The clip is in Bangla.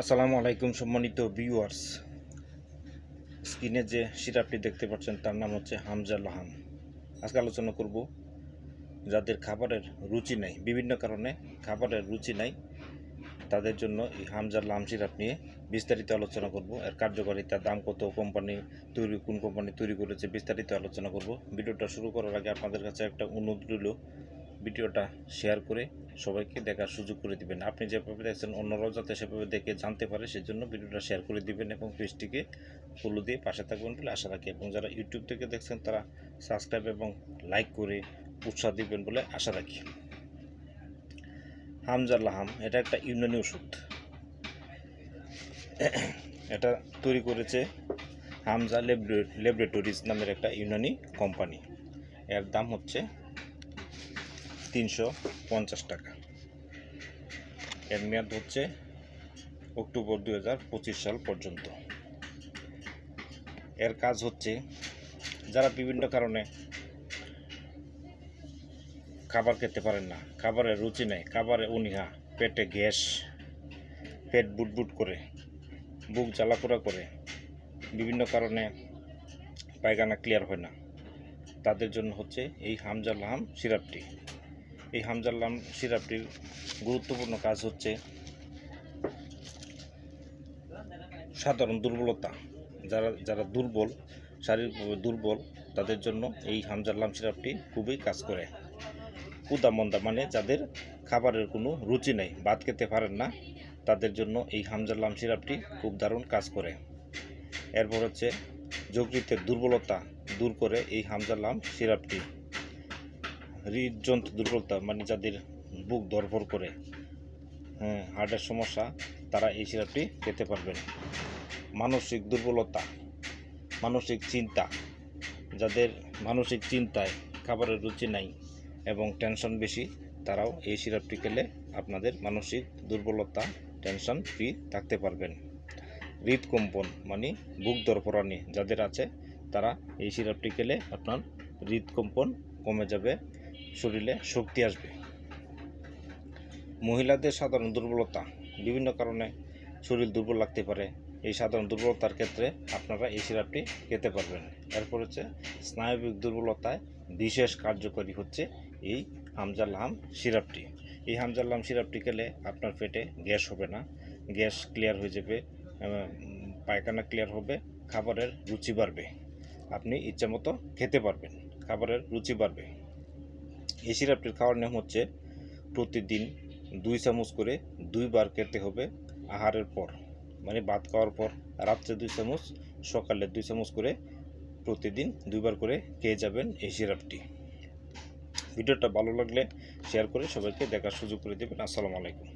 আসসালামু আলাইকুম সম্মানিত ভিউয়ার্স স্ক্রিনে যে সিরাপটি দেখতে পাচ্ছেন, তার নাম হচ্ছে হামজা লাহাম আজকে আলোচনা করব যাদের খাবারের রুচি নাই, বিভিন্ন কারণে খাবারের রুচি নাই, তাদের জন্য এই হামজা লাহাম সিরাপ নিয়ে বিস্তারিত আলোচনা করব। এর কার্যকারিতা, দাম কত, কোম্পানি তৈরি, কোন কোম্পানি তৈরি করেছে বিস্তারিত আলোচনা করব। ভিডিওটা শুরু করার আগে আপনাদের কাছে একটা অনুরোধ রইল, ভিডিওটা শেয়ার করে সবাইকে দেখার সুযোগ করে দিবেন। আপনি যেভাবে দেখছেন, অন্যরাও যাতে সেভাবে দেখে জানতে পারে, সেজন্য ভিডিওটা শেয়ার করে দিবেন এবং পেজটিকে ফলো দিয়ে পাশে থাকবেন বলে আশা রাখি। এবং যারা ইউটিউব থেকে দেখছেন, তারা সাবস্ক্রাইব এবং লাইক করে উৎসাহ দিবেন বলে আশা রাখি। হামজাল্লাহাম এটা একটা ইউনানি ওষুধ। এটা তৈরি করেছে হামজা ল্যাবরেটরিজ নামের একটা ইউনানি কোম্পানি। এর দাম হচ্ছে তিনশো পঞ্চাশ টাকা। এর মেয়াদ হচ্ছে অক্টোবর দুই হাজার পঁচিশ সাল পর্যন্ত। এর কাজ হচ্ছে যারা বিভিন্ন কারণে খাবার খেতে পারেন না, খাবারে রুচি নেই, খাবারে অনীহা, পেটে গ্যাস, পেট বুটবুট করে, বুক জ্বালাপোড়া করে, বিভিন্ন কারণে পায়খানা ক্লিয়ার হয় না। তাদের জন্য হচ্ছে এই হামজাল্লাহাম সিরাপটি। এই হামজাল্লাম সিরাপটির গুরুত্বপূর্ণ কাজ হচ্ছে সাধারণ দুর্বলতা। যারা যারা দুর্বল, শারীরিকভাবে দুর্বল, তাদের জন্য এই হামজাল্লাম সিরাপটি খুবই কাজ করে। কুদামন্দা মানে যাদের খাবারের কোনো রুচি নেই, ভাত খেতে পারেন না, তাদের জন্য এই হামজাল্লাম সিরাপটি খুব দারুণ কাজ করে। এরপর হচ্ছে যকৃতের দুর্বলতা দূর করে এই হামজাল্লাম সিরাপটি। হৃদযন্ত্র দুর্বলতা মানে যাদের বুক দরপর করে হ্যাঁ হার্টের সমস্যা, তারা এই সিরাপটি খেতে পারবেন। মানসিক দুর্বলতা, মানসিক চিন্তা, যাদের মানসিক চিন্তায় খাবারের রুচি নাই এবং টেনশন বেশি, তারাও এই সিরাপটি খেলে আপনাদের মানসিক দুর্বলতা, টেনশন ফ্রি থাকতে পারবেন। হৃদকম্পন মানে বুক দরপরানি, যাদের আছে, তারা এই সিরাপটি খেলে আপনার হৃদকম্পন কমে যাবে। শরীরে শক্তি আসবে। মহিলাদের সাধারণ দুর্বলতা, বিভিন্ন কারণে শরীর দুর্বল লাগতে পারে। এই সাধারণ দুর্বলতার ক্ষেত্রে আপনারা এই সিরাপটি খেতে পারবেন। এরপর হচ্ছে স্নায়বিক দুর্বলতায় বিশেষ কার্যকরী হচ্ছে এই হামজাল্লাহাম সিরাপটি। এই হামজাল্লাহাম সিরাপটি খেলে আপনার পেটে গ্যাস হবে না। গ্যাস ক্লিয়ার হয়ে যাবে পায়খানা ক্লিয়ার হবে, খাবারের রুচি বাড়বে। আপনি ইচ্ছা মতো খেতে পারবেন, খাবারের রুচি বাড়বে। এই সিরাপটির খাওয়ার নিয়ম হচ্ছে প্রতিদিন দুই চামচ করে দুইবার খেতে হবে আহারের পর। মানে ভাত খাওয়ার পর রাত্রে দুই চামচ, সকালে দুই চামচ করে প্রতিদিন দুইবার করে খেয়ে যাবেন এই সিরাপটি ভিডিওটা ভালো লাগলে শেয়ার করে সবাইকে দেখার সুযোগ করে দেবেন। আসসালামু আলাইকুম।